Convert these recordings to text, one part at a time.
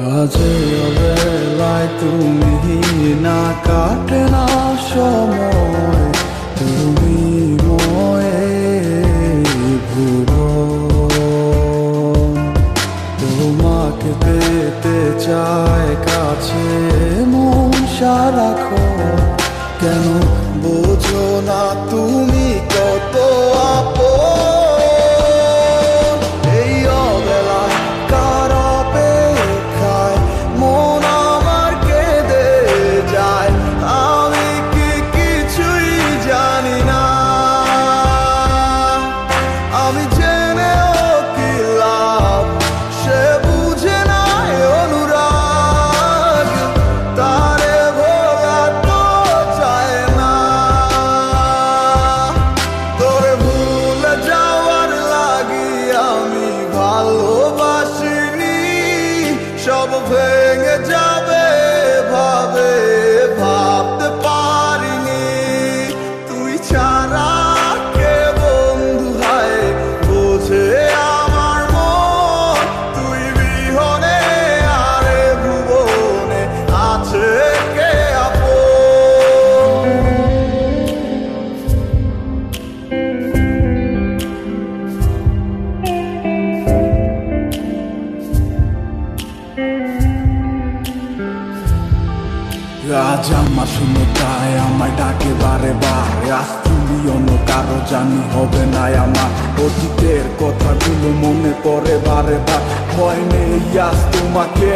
আজ অবেলায় তুমি না কাটে সময়, তুমি ময়ে ভুবন তোমাকে পেতে চায় কাছে মন সারাক্ষণ। কেন বোঝো না তুমি ভেঙে যাবে আজ আমার শূন্যতায় আমায় ডাকে বারে বারে। আজ তুমি অন্য কারও জানি হবে না আমার। অতীতের কথাগুলো মনে পড়ে বারে বার। ভয় নেই আজ তোমাকে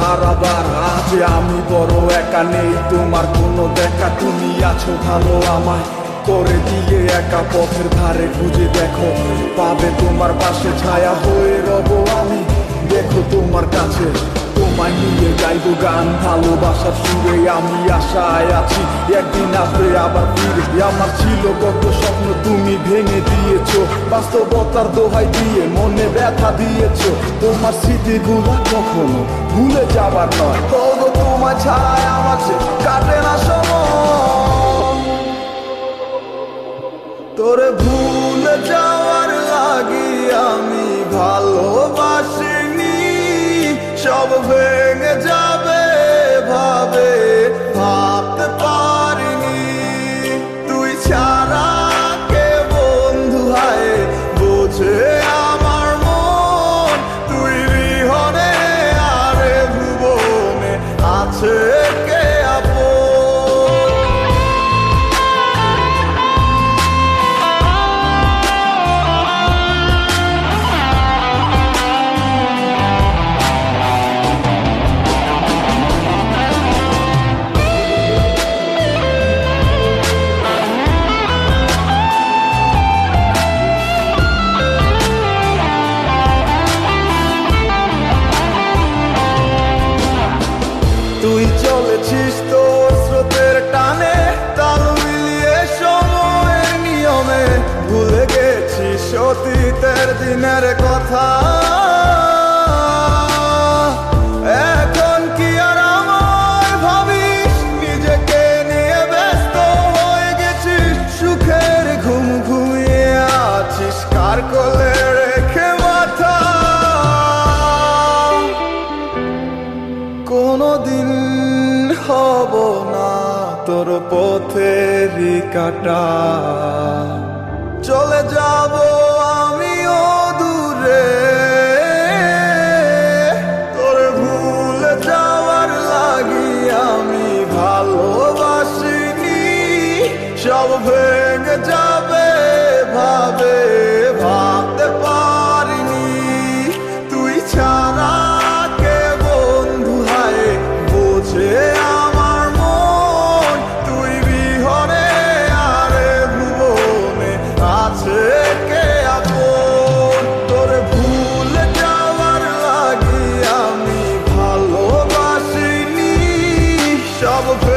হারাবার। আজ আমি বড় একা নেই, তোমার কোনো দেখা। তুমি আছো ভালো আমায় করে দিয়ে একা পথের ধারে খুঁজে দেখো। পাবে তোমার পাশে ছায়া হয়ে রব আমি। দেখো তোমার কাছে, তোমায় নিয়ে গাইবো গান, ভালোবাসার সুরে আমি আশায় আছি। একদিন আসবে আবার ফিরে, আমার ছিল কত স্বপ্ন তুমি ভেঙে দিয়েছ, বাস্তবতার দোহাই দিয়ে মনে ব্যথা দিয়েছ। তোমার স্মৃতিগুলা কখনো ভুলে যাবার নয়। তবু তোমার ছাড়াই আমার কাটে না সময়। তোরে ভুলে যাওয়ার লাগি সব ভেঙে যাবে চলেছিস তোর স্রোতের টানে তাল মিলিয়ে সময়ের নিয়মে ভুলে গেছিস অতীতের দিনের কথা। কোনদিন হব না তোর পথের কাটা। চলে যাব আমিও দূরে তোর ভুল যাওয়ার লাগি আমি ভালোবাসিনি। সব ভেঙে যাবে, ভাবে shovel